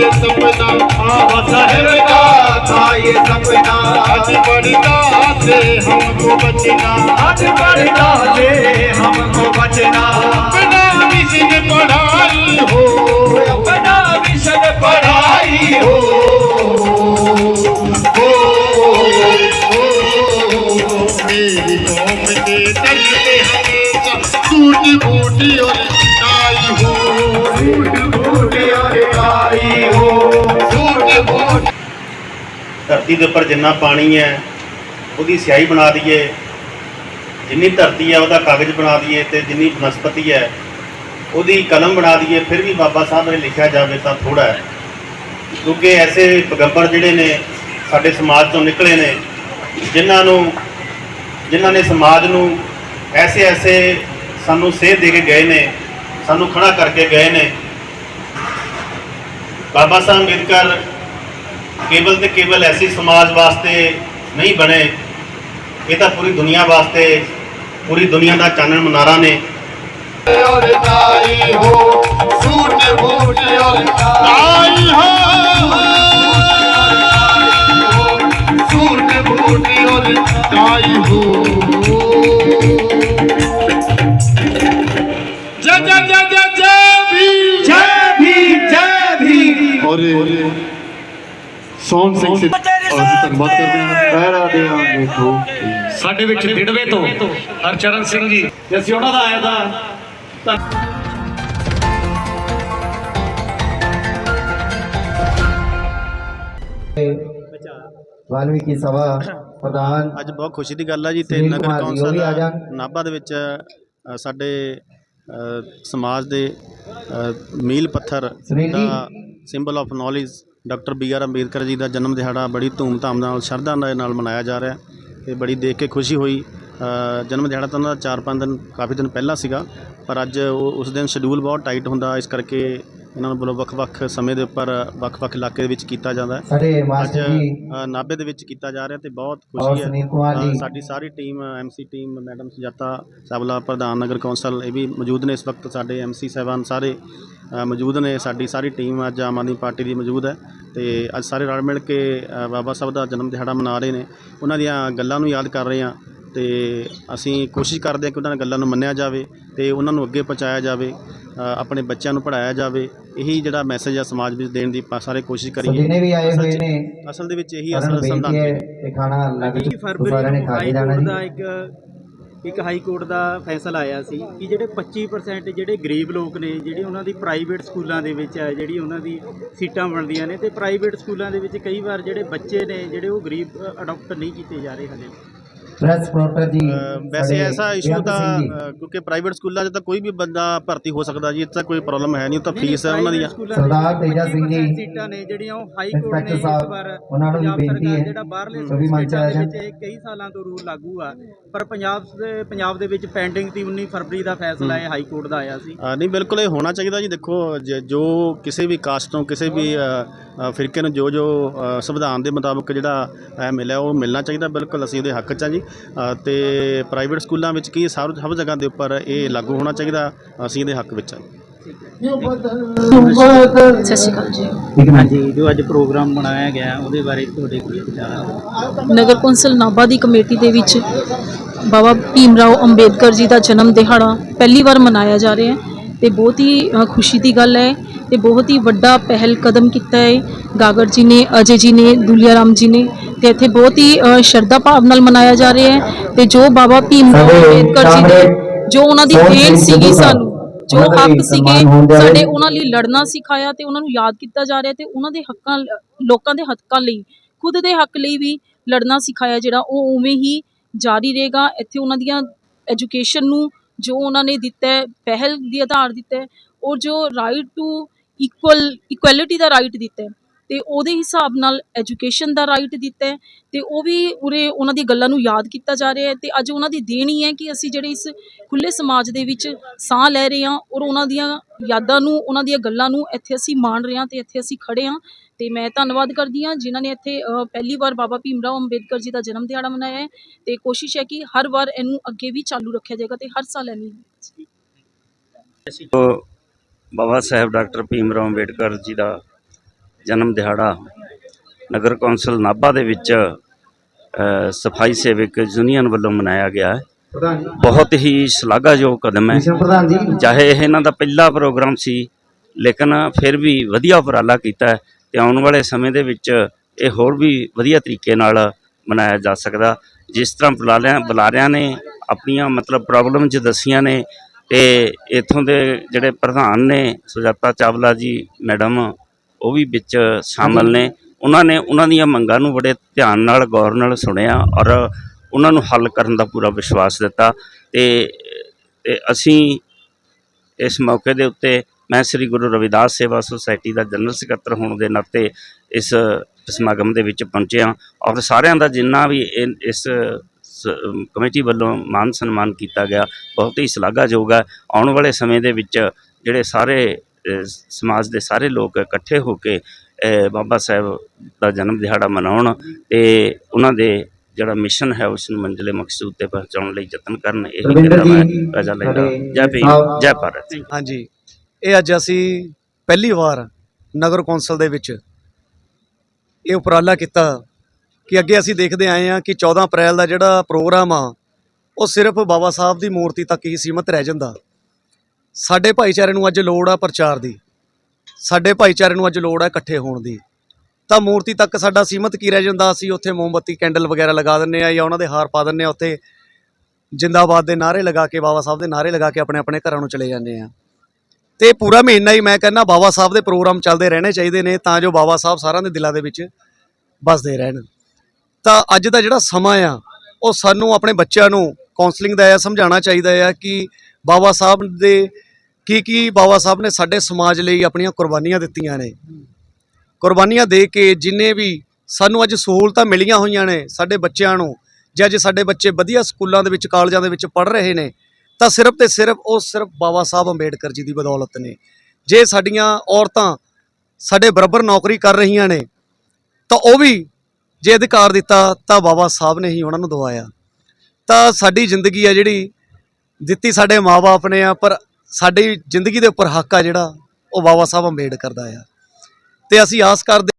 ये सपना बाबा साहेब का था ये सपना आज बढ़ता से हमको बचना आज बढ़ता दे हमको बचना ਧਰਤੀ ਦੇ ਉੱਪਰ ਜਿੰਨਾ ਪਾਣੀ ਹੈ, ਉਹਦੀ ਸਿਆਹੀ ਬਣਾ ਦਈਏ। ਜਿੰਨੀ ਧਰਤੀ ਹੈ, ਉਹਦਾ ਕਾਗਜ਼ ਬਣਾ ਦਈਏ ਤੇ ਜਿੰਨੀ ਬਨਸਪਤੀ ਹੈ, ਉਹਦੀ ਕਲਮ ਬਣਾ ਦਈਏ, ਫਿਰ ਵੀ ਬਾਬਾ ਸਾਹਿਬ ਨੇ ਲਿਖਿਆ ਜਾਵੇ ਤਾਂ ਥੋੜਾ ਹੈ। ਕਿਉਂਕਿ ਐਸੇ ਪੈਗੰਬਰ ਜਿਹੜੇ ਨੇ, ਸਾਡੇ ਸਮਾਜ ਤੋਂ ਨਿਕਲੇ ਨੇ, ਜਿਨ੍ਹਾਂ ਨੂੰ, ਜਿਨ੍ਹਾਂ ਨੇ ਸਮਾਜ ਨੂੰ ਐਸੇ ਐਸੇ ਸਾਨੂੰ ਸੇਧ ਦੇ ਕੇ ਗਏ ਨੇ, ਸਾਨੂੰ ਖੜਾ ਕਰਕੇ ਗਏ ਨੇ। ਬਾਬਾ ਸਾਹਿਬ ਅੰਬੇਦਕਰ ਕੇਵਲ ਤੇ ਕੇਵਲ ਐਸੀ ਸਮਾਜ ਵਾਸਤੇ ਨਹੀਂ ਬਣੇ। ਇਹ ਤਾਂ ਪੂਰੀ ਦੁਨੀਆ ਵਾਸਤੇ ਪੂਰੀ ਦੁਨੀਆ ਦਾ ਚਾਨਣ ਮਨਾਰਾ ਨੇ। ਸੋਨ ਸਿੰਘ ਅਸੀਂ ਧੰਨਵਾਦ ਕਰਦੇ ਹਾਂ। ਪਹਿਰਾ ਦੇ ਆ ਦੇਖੋ ਸਾਡੇ ਵਿੱਚ ਡਿੜਵੇ ਤੋਂ ਹਰਚਰਨ ਸਿੰਘ ਜੀ। ਅਸੀਂ ਉਹਨਾਂ ਦਾ ਆਇਆ ਦਾ ਵਾਲਮੀਕੀ ਸਭਾ ਪ੍ਰਧਾਨ ਅੱਜ ਬਹੁਤ ਖੁਸ਼ੀ ਦੀ ਗੱਲ ਆ ਜੀ ਤੇ ਨਗਰ ਕੌਂਸਲ ਨਾਭਾ ਦੇ ਵਿੱਚ ਸਾਡੇ ਸਮਾਜ ਦੇ ਮੀਲ ਪੱਥਰ ਦਾ symbol of knowledge doctor B R Ambedkar ji ਦਾ ਜਨਮ ਦਿਹਾੜਾ ਬੜੀ ਧੂਮਧਾਮ ਨਾਲ, ਸ਼ਰਧਾ ਦੇ ਨਾਲ ਮਨਾਇਆ ਜਾ ਰਿਹਾ ਅਤੇ ਬੜੀ ਦੇਖ ਕੇ ਖੁਸ਼ੀ ਹੋਈ। ਜਨਮ ਦਿਹਾੜਾ ਤਾਂ ਉਹਨਾਂ ਦਾ 4-5 ਦਿਨ, ਕਾਫੀ ਦਿਨ ਪਹਿਲਾਂ ਸੀਗਾ, ਪਰ ਅੱਜ ਉਹ ਉਸ ਦਿਨ ਸ਼ਡਿਊਲ ਬਹੁਤ ਟਾਈਟ ਹੁੰਦਾ, ਇਸ ਕਰਕੇ ਇਹਨਾਂ ਨੂੰ ਵੱਲੋਂ ਵੱਖ-ਵੱਖ ਸਮੇਂ ਦੇ ਉੱਪਰ ਵੱਖ-ਵੱਖ ਇਲਾਕੇ ਦੇ ਵਿੱਚ ਕੀਤਾ ਜਾਂਦਾ ਹੈ। ਸਾਡੇ ਅੱਜ ਮਾਸਟਰ ਜੀ। ਅ, ਨਾਭੇ ਦੇ ਵਿੱਚ ਕੀਤਾ ਜਾ ਰਿਹਾ ਤੇ ਬਹੁਤ ਖੁਸ਼ੀ ਹੈ। ਸਾਡੀ ਸਾਰੀ team MC team madam Sujata Sabla ਪ੍ਰਧਾਨ ਨਗਰ ਕੌਂਸਲ ਇਹ ਵੀ ਮੌਜੂਦ ਨੇ ਇਸ ਵਕਤ। ਸਾਡੇ ਐਮਸੀ ਸਾਹਿਬਾਨ ਸਾਰੇ ਮੌਜੂਦ ਨੇ। ਸਾਡੀ ਸਾਰੀ ਟੀਮ ਅੱਜ ਆਮ ਆਦਮੀ ਪਾਰਟੀ ਦੀ ਮੌਜੂਦ ਹੈ ਤੇ ਅੱਜ ਸਾਰੇ ਰਲ ਮਿਲ ਕੇ ਬਾਬਾ ਸਾਹਿਬ ਦਾ ਜਨਮ ਦਿਹਾੜਾ ਮਨਾ ਰਹੇ ਨੇ। ਉਹਨਾਂ ਦੀਆਂ ਗੱਲਾਂ ਨੂੰ ਯਾਦ ਕਰ ਰਹੇ ਹਾਂ ਤੇ ਅਸੀਂ ਕੋਸ਼ਿਸ਼ ਕਰਦੇ ਹਾਂ ਕਿ ਉਹਨਾਂ ਦੀਆਂ ਗੱਲਾਂ ਨੂੰ ਮੰਨਿਆ ਜਾਵੇ ਤੇ ਉਹਨਾਂ ਨੂੰ ਅੱਗੇ ਪਹੁੰਚਾਇਆ ਜਾਵੇ ਆਪਣੇ ਬੱਚਿਆਂ ਨੂੰ ਪੜ੍ਹਾਇਆ ਜਾਵੇ ਇਹੀ ਜਿਹੜਾ ਮੈਸੇਜ ਆ ਸਮਾਜ ਵਿੱਚ ਦੇਣ ਦੀ ਸਾਰੇ ਕੋਸ਼ਿਸ਼ ਕਰੀਏ। ਜਿੰਨੇ ਵੀ ਆਏ ਅਸਲ ਹੋਏ ਨੇ। ਅਸਲ ਦੇ ਵਿੱਚ ਇਹੀ ਅਸਲ ਸੰਦਾਨ ਕਿ ਖਾਣਾ ਲੱਗ ਫਰਵਰੀ ਨੇ ਹਾਈ ਜਾਣਾ ਕੋਰਟ ਦਾ ਇੱਕ ਇੱਕ ਹਾਈ ਕੋਰਟ ਦਾ ਫੈਸਲਾ ਆਇਆ ਸੀ ਕਿ ਜਿਹੜੇ 25% ਜਿਹੜੇ ਗਰੀਬ ਲੋਕ ਨੇ ਜਿਹੜੇ ਉਹਨਾਂ ਦੀ ਪ੍ਰਾਈਵੇਟ ਸਕੂਲਾਂ ਦੇ ਵਿੱਚ ਹੈ ਜਿਹੜੀ ਉਹਨਾਂ ਦੀ ਸੀਟਾਂ ਬਣਦੀਆਂ ਨੇ ਤੇ ਪ੍ਰਾਈਵੇਟ ਸਕੂਲਾਂ ਦੇ ਵਿੱਚ ਕਈ ਵਾਰ ਜਿਹੜੇ ਬੱਚੇ ਨੇ ਜਿਹੜੇ ਉਹ ਗਰੀਬ ਅਡਾਪਟ ਨਹੀਂ ਕੀਤੇ ਜਾ ਰਹੇ ਹਲੇ। ਪ੍ਰੈਸ ਰਿਪੋਰਟਰ ਜੀ। ਵੈਸੇ ਐਸਾ ਇਸ਼ੂ ਤਾਂ ਕਿਉਂਕਿ ਪ੍ਰਾਈਵੇਟ ਸਕੂਲਾਂ 'ਚ ਤਾਂ ਕੋਈ ਵੀ ਬੰਦਾ ਭਰਤੀ ਹੋ ਸਕਦਾ ਜੀ ਇੱਥੇ ਤਾਂ ਕੋਈ ਪ੍ਰੋਬਲਮ ਹੈ ਨਹੀਂ ਤਾਂ ਫੀਸ ਹੈ ਉਹਨਾਂ ਦੀਆਂ। ਸਰਦਾਰ ਤੇਜਾ ਸਿੰਘ ਜੀ, ਸੀਟਾਂ ਨੇ ਜਿਹੜੀਆਂ ਉਹ ਹਾਈ ਕੋਰਟ ਨੇ ਇਸ ਵਾਰ ਉਹਨਾਂ ਨੂੰ ਬੇਨਤੀ ਹੈ ਜਿਹੜਾ ਬਾਹਰਲੇ ਸਟੇਟਾਂ ਆਇਆ ਦੇ ਵਿੱਚ। ਇਹ ਕਈ ਸਾਲਾਂ ਤੋਂ ਰੂਲ ਲਾਗੂ ਆ ਪਰ ਪੰਜਾਬ ਦੇ ਪੰਜਾਬ ਦੇ ਵਿੱਚ ਪੈਂਡਿੰਗ ਸੀ 19 ਫਰਵਰੀ ਦਾ ਫੈਸਲਾ ਇਹ ਹਾਈ ਕੋਰਟ ਦਾ ਆਇਆ ਸੀ। ਨਹੀਂ ਬਿਲਕੁਲ ਇਹ ਹੋਣਾ ਚਾਹੀਦਾ ਜੀ ਦੇਖੋ ਜ- ਕਿਸੇ ਵੀ ਕਾਸਟ ਨੂੰ ਕਿਸੇ ਵੀ ਫਿਰਕੇ ਨੂੰ ਜੋ ਜੋ ਸੰਵਿਧਾਨ ਦੇ ਮੁਤਾਬਕ ਜਿਹੜਾ ਮਿਲਿਆ ਉਹ ਮਿਲਣਾ ਚਾਹੀਦਾ ਬਿਲਕੁਲ ਅਸੀਂ ਉਹਦੇ ਹੱਕ 'ਚ ਹਾਂ ਜੀ। ਤੇ ਪ੍ਰਾਈਵੇਟ ਸਕੂਲਾਂ ਵਿੱਚ ਕੀ ਸਭ ਸਭ ਜਗ੍ਹਾ ਦੇ ਉੱਪਰ ਇਹ ਲਾਗੂ ਹੋਣਾ ਚਾਹੀਦਾ? ਅਸੀਂ ਇਹਦੇ ਹੱਕ ਵਿੱਚ ਹਾਂ। ਸਤਿ ਸ਼੍ਰੀ ਅਕਾਲ ਜੀ। ਹਾਂਜੀ ਜੋ ਅੱਜ ਪ੍ਰੋਗਰਾਮ ਬਣਾਇਆ ਗਿਆ ਉਹਦੇ ਬਾਰੇ ਤੁਹਾਡੇ ਕੀ ਵਿਚਾਰ ਆ? ਨਗਰ ਕੌਂਸਲ ਨਾਭਾ ਦੀ ਕਮੇਟੀ ਦੇ ਵਿੱਚ ਬਾਬਾ ਭੀਮ ਰਾਓ ਅੰਬੇਦਕਰ ਜੀ ਦਾ ਜਨਮ ਦਿਹਾੜਾ ਪਹਿਲੀ ਵਾਰ ਮਨਾਇਆ ਜਾ ਰਿਹਾ ਹੈ ਤੇ ਬਹੁਤ ਹੀ ਖੁਸ਼ੀ ਦੀ ਗੱਲ ਹੈ ਤੇ ਬਹੁਤ ਹੀ ਵੱਡਾ ਪਹਿਲ ਕਦਮ ਕੀਤਾ ਹੈ ਗਾਗਰ ਜੀ ਨੇ ਅਜੇ ਜੀ ਨੇ ਦੁਲੀਆ ਰਾਮ ਜੀ ਨੇ ਤੇ ਇੱਥੇ ਬਹੁਤ ਹੀ ਸ਼ਰਧਾ ਭਾਵ ਨਾਲ ਮਨਾਇਆ ਜਾ ਰਿਹਾ ਹੈ ਤੇ ਜੋ ਬਾਬਾ ਭੀਮ ਰਾਓ ਅੰਬੇਦਕਰ ਜੀ ਸਾਹਮਣੇ ਜੋ ਉਹਨਾਂ ਦੀ ਦੇਣ ਸੀਗੀ ਸਾਨੂੰ ਜੋ ਹੱਕ ਸੀਗੇ ਸਾਡੇ। ਉਹਨਾਂ ਲਈ ਲੜਨਾ ਸਿਖਾਇਆ ਤੇ ਉਹਨਾਂ ਨੂੰ ਯਾਦ ਕੀਤਾ ਜਾ ਰਿਹਾ ਤੇ ਉਹਨਾਂ ਦੇ ਹੱਕਾਂ ਲੋਕਾਂ ਦੇ ਹੱਕਾਂ ਲਈ ਖੁਦ ਦੇ ਹੱਕ ਲਈ ਵੀ ਲੜਨਾ ਸਿਖਾਇਆ ਜਿਹੜਾ ਉਹ ਉਵੇਂ ਹੀ ਜਾਰੀ ਰਹੇਗਾ ਇੱਥੇ ਉਹਨਾਂ ਦੀਆਂ ਐਜੂਕੇਸ਼ਨ ਨੂੰ ਜੋ ਉਹਨਾਂ ਨੇ ਦਿੱਤਾ ਹੈ ਪਹਿਲ ਦੀ ਆਧਾਰ ਦਿੱਤਾ ਹੈ ਔਰ ਜੋ ਰਾਈਟ ਟੂ ਇਕੁਅਲ ਇਕੁਐਲਿਟੀ ਦਾ ਰਾਈਟ ਦਿੱਤਾ ਹੈ ਤੇ ਉਹਦੇ ਹਿਸਾਬ ਨਾਲ ਐਜੂਕੇਸ਼ਨ ਦਾ ਰਾਈਟ ਦਿੱਤਾ ਹੈ ਤੇ ਉਹ ਵੀ ਉਰੇ ਉਹਨਾਂ ਦੀ ਗੱਲਾਂ ਨੂੰ ਯਾਦ ਕੀਤਾ ਜਾ ਰਿਹਾ ਹੈ ਤੇ ਅੱਜ ਉਹਨਾਂ ਦੀ ਦੇਣੀ ਹੈ ਕਿ ਅਸੀਂ ਜਿਹੜੇ ਇਸ ਖੁੱਲੇ ਸਮਾਜ ਦੇ ਵਿੱਚ ਸਾਹ ਲੈ ਰਹੇ ਹਾਂ ਔਰ ਉਹਨਾਂ ਦੀਆਂ ਯਾਦਾਂ ਨੂੰ, ਉਹਨਾਂ ਦੀਆਂ ਗੱਲਾਂ ਨੂੰ ਇੱਥੇ ਅਸੀਂ ਮਾਣ ਰਹੇ ਹਾਂ ਤੇ ਇੱਥੇ ਅਸੀਂ ਖੜੇ ਹਾਂ ਤੇ ਮੈਂ ਧੰਨਵਾਦ ਕਰਦੀ ਹਾਂ ਜਿਨ੍ਹਾਂ ਨੇ ਇੱਥੇ ਪਹਿਲੀ ਵਾਰ ਬਾਬਾ ਭੀਮ ਰਾਓ ਅੰਬੇਦਕਰ ਜੀ ਦਾ ਜਨਮ ਦਿਹਾੜਾ ਮਨਾਇਆ ਹੈ ਤੇ ਕੋਸ਼ਿਸ਼ ਹੈ ਕਿ ਹਰ ਵਾਰ ਇਹਨੂੰ ਅੱਗੇ ਵੀ ਚਾਲੂ ਰੱਖਿਆ ਜਾਏਗਾ ਤੇ ਹਰ ਸਾਲ ਐਵੇਂ ਹੀ ਬਾਬਾ ਸਾਹਿਬ ਡਾਕਟਰ ਭੀਮ ਰਾਓ ਅੰਬੇਡਕਰ ਜੀ ਦਾ ਜਨਮ ਦਿਹਾੜਾ ਨਗਰ ਕੌਂਸਲ ਨਾਭਾ ਦੇ ਵਿੱਚ ਸਫ਼ਾਈ ਸੇਵਕ ਯੂਨੀਅਨ ਵੱਲੋਂ ਮਨਾਇਆ ਗਿਆ ਹੈ। ਬਹੁਤ ਹੀ ਸ਼ਲਾਘਾਯੋਗ ਕਦਮ ਹੈ। ਚਾਹੇ ਇਹ ਇਹਨਾਂ ਦਾ ਪਹਿਲਾ ਪ੍ਰੋਗਰਾਮ ਸੀ ਲੇਕਿਨ ਫਿਰ ਵੀ ਵਧੀਆ ਉਪਰਾਲਾ ਕੀਤਾ ਹੈ ਤੇ ਆਉਣ ਵਾਲੇ ਸਮੇਂ ਦੇ ਵਿੱਚ ਇਹ ਹੋਰ ਵੀ ਵਧੀਆ ਤਰੀਕੇ ਨਾਲ ਮਨਾਇਆ ਜਾ ਸਕਦਾ। ਜਿਸ ਤਰ੍ਹਾਂ ਬੁਲਾਰਿਆਂ ਬੁਲਾਰਿਆਂ ਨੇ ਆਪਣੀਆਂ ਮਤਲਬ ਪ੍ਰੋਬਲਮ ਚ ਦੱਸੀਆਂ ਨੇ ਤੇ ਇਥੋਂ ਦੇ ਜਿਹੜੇ ਪ੍ਰਧਾਨ ਨੇ ਸੁਜਾਤਾ ਚਾਵਲਾ ਜੀ ਮੈਡਮ, ਉਹ ਵੀ ਵਿੱਚ ਸ਼ਾਮਲ ਨੇ। ਉਹਨਾਂ ਨੇ ਉਹਨਾਂ ਦੀਆਂ ਮੰਗਾਂ ਨੂੰ ਬੜੇ ਧਿਆਨ ਨਾਲ, ਗੌਰ ਨਾਲ ਸੁਣਿਆ ਔਰ ਉਹਨਾਂ ਨੂੰ ਹੱਲ ਕਰਨ ਦਾ ਪੂਰਾ ਵਿਸ਼ਵਾਸ ਦਿੱਤਾ। ਤੇ ਤੇ ਅਸੀਂ ਇਸ ਮੌਕੇ ਦੇ ਉੱਤੇ ਮੈਂ ਸ੍ਰੀ ਗੁਰੂ ਰਵਿਦਾਸ ਸੇਵਾ ਸੁਸਾਇਟੀ ਦਾ ਜਨਰਲ ਸਕੱਤਰ ਹੋਣ ਦੇ ਨਾਤੇ ਇਸ ਸਮਾਗਮ ਦੇ ਵਿੱਚ ਪਹੁੰਚਿਆ ਔਰ ਸਾਰਿਆਂ ਦਾ ਜਿੰਨਾ ਵੀ ਇਹ- ਇਸ ਕਮੇਟੀ ਵੱਲੋਂ ਮਾਨ ਸਨਮਾਨ ਕੀਤਾ ਗਿਆ। ਬਹੁਤ ਹੀ ਸ਼ਲਾਘਾਯੋਗ ਹੈ। ਆਉਣ ਵਾਲੇ ਸਮੇਂ ਦੇ ਵਿੱਚ ਜਿਹੜੇ ਸਾਰੇ ਸਮਾਜ ਦੇ ਸਾਰੇ ਲੋਕ ਇਕੱਠੇ ਹੋ ਕੇ ਬਾਬਾ ਸਾਹਿਬ ਦਾ ਜਨਮ ਦਿਹਾੜਾ ਮਨਾਉਣ ਤੇ ਉਹਨਾਂ ਦੇ ਜਿਹੜਾ ਮਿਸ਼ਨ ਹੈ ਉਸ ਨੂੰ ਮੰਜ਼ਿਲੇ ਮਕਸੂਦ ਤੇ ਪਹੁੰਚਾਉਣ ਲਈ ਯਤਨ ਕਰਨ ਇਹ ਕਹਿੰਦਾ ਮੈਂ ਜੀ, ਪ੍ਰਜਾ ਲੈਂਦਾ ਜੈ ਭੀਮ ਆਪ- ਜੈ ਭਾਰਤ ਹਾਂਜੀ। ਇਹ ਅੱਜ ਅਸੀਂ ਪਹਿਲੀ ਵਾਰ ਨਗਰ ਕੌਂਸਲ ਦੇ ਵਿੱਚ ਇਹ ਉਪਰਾਲਾ ਕੀਤਾ। ਕਿ ਅੱਗੇ ਅਸੀਂ ਦੇਖਦੇ ਆਏ ਹਾਂ ਕਿ 14 ਅਪ੍ਰੈਲ ਦਾ ਜਿਹੜਾ ਪ੍ਰੋਗਰਾਮ ਆ, ਉਹ ਸਿਰਫ ਬਾਬਾ ਸਾਹਿਬ ਦੀ ਮੂਰਤੀ ਤੱਕ ਹੀ ਸੀਮਤ ਰਹਿ ਜਾਂਦਾ। ਸਾਡੇ ਭਾਈਚਾਰੇ ਨੂੰ ਅੱਜ ਲੋੜ ਆ ਪ੍ਰਚਾਰ ਦੀ। ਸਾਡੇ ਭਾਈਚਾਰੇ ਨੂੰ ਅੱਜ ਲੋੜ ਆ ਇਕੱਠੇ ਹੋਣ ਦੀ। ਤਾਂ ਮੂਰਤੀ ਤੱਕ ਸਾਡਾ ਸੀਮਤ ਕੀ ਰਹਿ ਜਾਂਦਾ? ਅਸੀਂ ਉੱਥੇ ਮੋਮਬੱਤੀ, ਕੈਂਡਲ ਵਗੈਰਾ ਲਗਾ ਦਿੰਨੇ ਆ ਜਾਂ ਉਹਨਾਂ ਦੇ ਹਾਰ ਪਾ ਦਿੰਨੇ ਆ ਉੱਥੇ ਜਿੰਦਾਬਾਦ ਦੇ ਨਾਰੇ ਲਗਾ ਕੇ, ਬਾਬਾ ਸਾਹਿਬ ਦੇ ਨਾਰੇ ਲਗਾ ਕੇ ਆਪਣੇ ਆਪਣੇ ਘਰਾਂ ਨੂੰ ਚਲੇ ਜਾਂਦੇ ਆ ਤੇ ਪੂਰਾ ਮਹੀਨਾ ਹੀ ਮੈਂ ਕਹਿੰਦਾ ਬਾਬਾ ਸਾਹਿਬ ਦੇ ਪ੍ਰੋਗਰਾਮ ਚੱਲਦੇ ਰਹਿਣੇ ਚਾਹੀਦੇ ਨੇ, ਤਾਂ ਜੋ ਬਾਬਾ ਸਾਹਿਬ ਸਾਰਿਆਂ ਦੇ ਦਿਲਾਂ ਦੇ ਵਿੱਚ ਵੱਸਦੇ ਰਹਿਣ। ਤਾਂ ਅੱਜ ਦਾ ਜਿਹੜਾ ਸਮਾਂ ਆ, ਉਹ ਸਾਨੂੰ ਆਪਣੇ ਬੱਚਿਆਂ ਨੂੰ ਕਾਉਂਸਲਿੰਗ ਦਾ ਆ, ਸਮਝਾਉਣਾ ਚਾਹੀਦਾ ਆ ਕਿ ਬਾਬਾ ਸਾਹਿਬ ਦੇ, ਕੀ ਕੀ ਬਾਬਾ ਸਾਹਿਬ ਨੇ ਸਾਡੇ ਸਮਾਜ ਲਈ ਆਪਣੀਆਂ ਕੁਰਬਾਨੀਆਂ ਦਿੱਤੀਆਂ ਨੇ। ਕੁਰਬਾਨੀਆਂ ਦੇ ਕੇ ਜਿੰਨੇ ਵੀ ਸਾਨੂੰ ਅੱਜ ਸਹੂਲਤਾਂ ਮਿਲੀਆਂ ਹੋਈਆਂ ਨੇ ਸਾਡੇ ਬੱਚਿਆਂ ਨੂੰ, ਜੇ ਅੱਜ ਸਾਡੇ ਬੱਚੇ ਵਧੀਆ ਸਕੂਲਾਂ ਦੇ ਵਿੱਚ, ਕਾਲਜਾਂ ਦੇ ਵਿੱਚ ਪੜ੍ਹ ਰਹੇ ਨੇ, ਤਾਂ ਸਿਰਫ ਤੇ ਸਿਰਫ ਉਹ ਸਿਰਫ ਬਾਬਾ ਸਾਹਿਬ ਅੰਬੇਡਕਰ ਜੀ ਦੀ ਬਦੌਲਤ ਨੇ। ਜੇ ਸਾਡੀਆਂ ਔਰਤਾਂ ਸਾਡੇ ਬਰਾਬਰ ਨੌਕਰੀ ਕਰ ਰਹੀਆਂ ਨੇ, ਤਾਂ ਉਹ ਵੀ ਜੇ ਅਧਿਕਾਰ ਦਿੱਤਾ ਤਾਂ ਬਾਬਾ ਸਾਹਿਬ ਨੇ ਹੀ ਉਹਨਾਂ ਨੂੰ ਦਵਾਇਆ। ਤਾਂ ਸਾਡੀ ਜ਼ਿੰਦਗੀ ਆ ਜਿਹੜੀ, ਦਿੱਤੀ ਸਾਡੇ ਮਾਪੇ ਨੇ ਆ, ਪਰ ਸਾਡੀ ਜ਼ਿੰਦਗੀ ਦੇ ਉੱਪਰ ਹੱਕ ਆ ਜਿਹੜਾ, ਉਹ ਬਾਬਾ ਸਾਹਿਬ ਅੰਬੇਡਕਰ ਦਾ ਆ। ਤੇ ਅਸੀਂ ਆਸ ਕਰਦੇ